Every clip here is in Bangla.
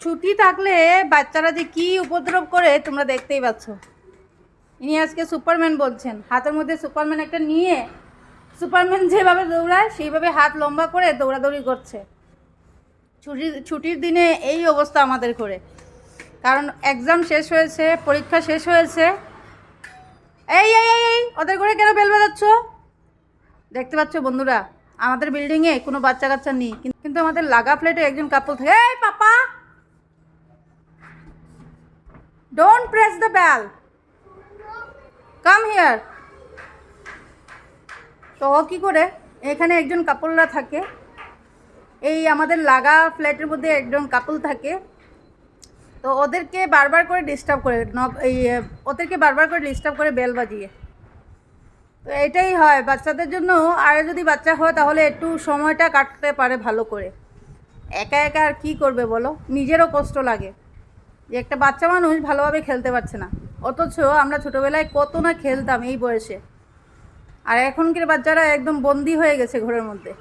ছুটি থাকলে বাচ্চারা যে কি উপদ্রব করে তোমরা দেখতেই পাচ্ছ। ইনি আজকে সুপারম্যান বলছেন। হাতের মধ্যে সুপারম্যান একটা নিয়ে সুপারম্যান যেভাবে দৌড়ায়, সেইভাবে হাত লম্বা করে দৌড়াদৌড়ি করছে। ছুটির ছুটির দিনে এই অবস্থা আমাদের করে কারণ এক্সাম শেষ হয়েছে, পরীক্ষা শেষ হয়েছে। এই এই এই ওদের করে কেন বেল বাজাচ্ছ? দেখতে পাচ্ছ বন্ধুরা, আমাদের বিল্ডিংয়ে কোনো বাচ্চা কাচ্চা নেই। কিন্তু আমাদের লাগা ফ্ল্যাটে একজন কাপল থাকে, এই, papa! Don't press the bell come here তো কী করে? এখানে একজন কাপলরা থাকে। এই আমাদের লাগা ফ্ল্যাটের মধ্যে একজন কাপল থাকে। তো ওদেরকে বারবার করে ডিস্টার্ব করে এই ওদেরকে বারবার করে ডিস্টার্ব করে বেল বাজিয়ে। তো এটাই হয়, বাচ্চাদের জন্য আর যদি বাচ্চা হয় তাহলে একটু সময়টা কাটতে পারে ভালো করে। একা একা আর কী করবে বলো? নিজেরও কষ্ট লাগে। যে একটা বাচ্চা মানুষ ভালোভাবে খেলতে পারছে না। অথচ আমরা ছোটোবেলায় কত না খেলতাম এই বয়সে। আর এখনকার বাচ্চারা একদম বন্দি হয়ে গেছে ঘরের মধ্যে।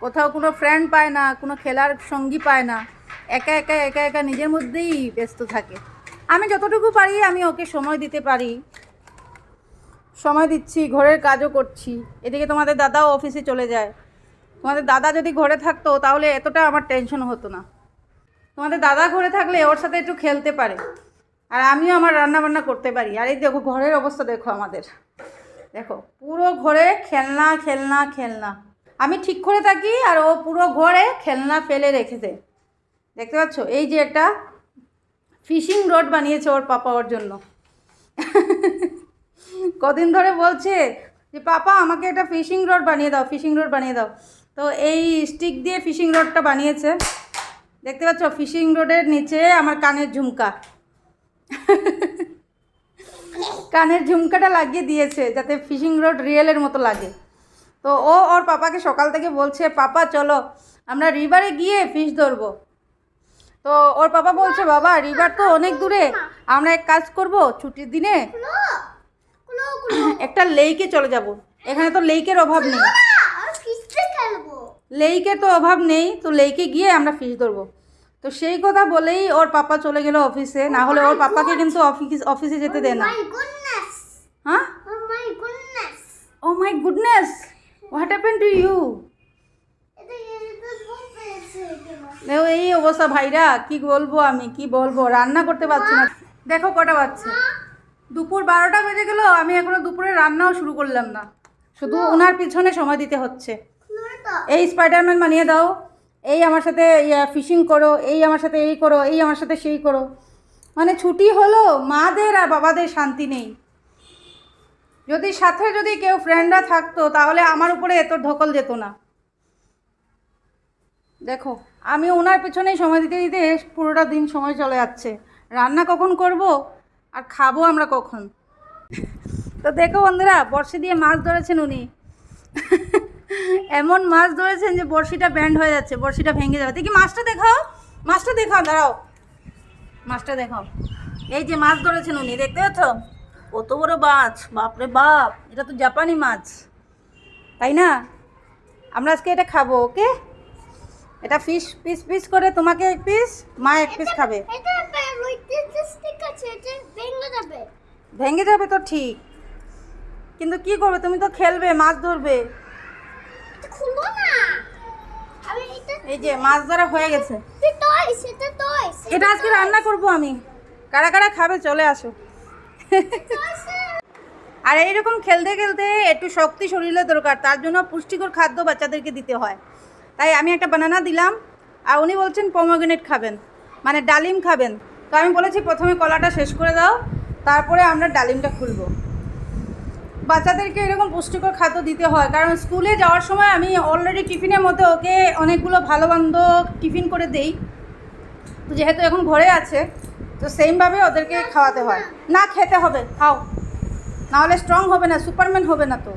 কোথাও কোনো ফ্রেন্ড পায় না, কোনো খেলার সঙ্গী পায় না। একা একা একা একা নিজের মধ্যেই ব্যস্ত থাকে। আমি যতটুকু পারি আমি ওকে সময় দিতে পারি। সময় দিচ্ছি, ঘরের কাজও করছি। এদিকে তোমাদের দাদাও অফিসে চলে যায়। তোমাদের দাদা যদি ঘরে থাকতো তাহলে এতটা আমার টেনশন হতো না। তোমাদের দাদা ঘরে থাকলে ওর সাথে একটু খেলতে পারে। আর আমিও আমার রান্না বান্না করতে পারি। আর এই দেখো ঘরের অবস্থা দেখো আমাদের। দেখো, পুরো ঘরে খেলনা খেলনা খেলনা। আমি ঠিক করে থাকি আর ও পুরো ঘরে খেলনা ফেলে রেখেছে। দেখতে পাচ্ছ? এই যে একটা ফিশিং রড বানিয়েছে ওর পাপা ওর জন্য। কদিন ধরে বলছে যে, পাপা, আমাকে একটা ফিশিং রড বানিয়ে দাও, ফিশিং রড বানিয়ে দাও। তো এই স্টিক দিয়ে ফিশিং রডটা বানিয়েছে। দেখতে পাচ্ছ ফিশিং রোডের নিচে আমার কানের ঝুমকা। কানের ঝুমকাটা লাগিয়ে দিয়েছে যাতে ফিশিং রোড রিয়েলের মতো লাগে। তো ও ওর পাপাকে সকাল থেকে বলছে পাপা চলো আমরা রিভারে গিয়ে ফিশ ধরবো। তো ওর পাপা বলছে বাবা রিভার তো অনেক দূরে আমরা এক কাজ করব ছুটির দিনে একটা লেইকে চলে যাব। এখানে তো লেইকের অভাব নেই। লেইকে তো অভাব নেই তো লেইকে গিয়ে আমরা ফিশ ধরবো। তো সেই কথা বলেই ওর পাপা চলে গেল অফিসে না হলে ওর পাপাকে কিন্তু অফিস অফিসে যেতে দেয় না। হ্যাঁ? ও my goodness what happen to you দেখো এই অবস্থা ভাইরা কি বলব আমি কি বলব? রান্না করতে পারছি না। দেখো কটা বাচ্চা দুপুর বারোটা বেজে গেল আমি এখনও দুপুরে রান্নাও শুরু করলাম না। শুধু ওনার পিছনে সময় দিতে হচ্ছে। এই স্পাইডারম্যান বানিয়ে দাও। এই আমার সাথে ফিশিং করো। এই আমার সাথে এই করো। এই আমার সাথে সেই করো। মানে ছুটি হলো, মাদের আর বাবাদের শান্তি নেই। যদি সাথে যদি কেউ ফ্রেন্ডরা থাকতো, তাহলে আমার উপরে এত ধকল যেত না। দেখো, আমি ওনার পেছনেই সময় দিতে দিতে পুরোটা দিন সময় চলে যাচ্ছে। রান্না কখন করব আর খাব আমরা কখন? তো দেখো বন্ধুরা, বড়শি দিয়ে মাছ ধরেছেন উনি। এমন মাছ ধরেছেন যে বড়শিটা ব্যান্ড হয়ে যাচ্ছে বড়শিটা ভেঙে যাবে। দেখি মাছটা দেখাও মাছটা দেখাও দাঁড়াও। মাছটা দেখাও। এই যে মাছ ধরেছেন উনি দেখতে পাচ্ছ? কত বড় মাছ বাপরে বাপ এটা তো জাপানি মাছ তাই না? আমরা আজকে এটা খাব ওকে? এটা ফিশ পিস পিস করে তোমাকে এক পিস মা এক পিস খাবে। ভেঙে যাবে তো ঠিক কিন্তু কি করবে? তুমি তো খেলবে মাছ ধরবে। এই যে মাছ ধরা হয়ে গেছে। এটা আজকে রান্না করব আমি। কারা কারা খাবে চলে আসো। আর এইরকম খেলতে খেলতে একটু শক্তি শরীরে দরকার তার জন্য পুষ্টিকর খাদ্য বাচ্চাদেরকে দিতে হয়। তাই আমি একটা বানানা দিলাম আর উনি বলছেন পমোগ্রেনেট খাবেন মানে ডালিম খাবেন। তো আমি বলেছি প্রথমে কলাটা শেষ করে দাও তারপরে আমরা ডালিমটা খুলবো। বাচ্চাদেরকে এরকম পুষ্টিকর খাদ্য দিতে হয়। কারণ স্কুলে যাওয়ার সময় আমি অলরেডি টিফিনের মধ্যে ওকে অনেকগুলো ভালো মন্দ টিফিন করে দেই। তো যেহেতু এখন ঘরে আছে, তো সেমভাবে ওদেরকে খাওয়াতে হয়। না খেতে হবে, খাও। নাহলে স্ট্রং হবে না সুপারম্যান হবে না তো।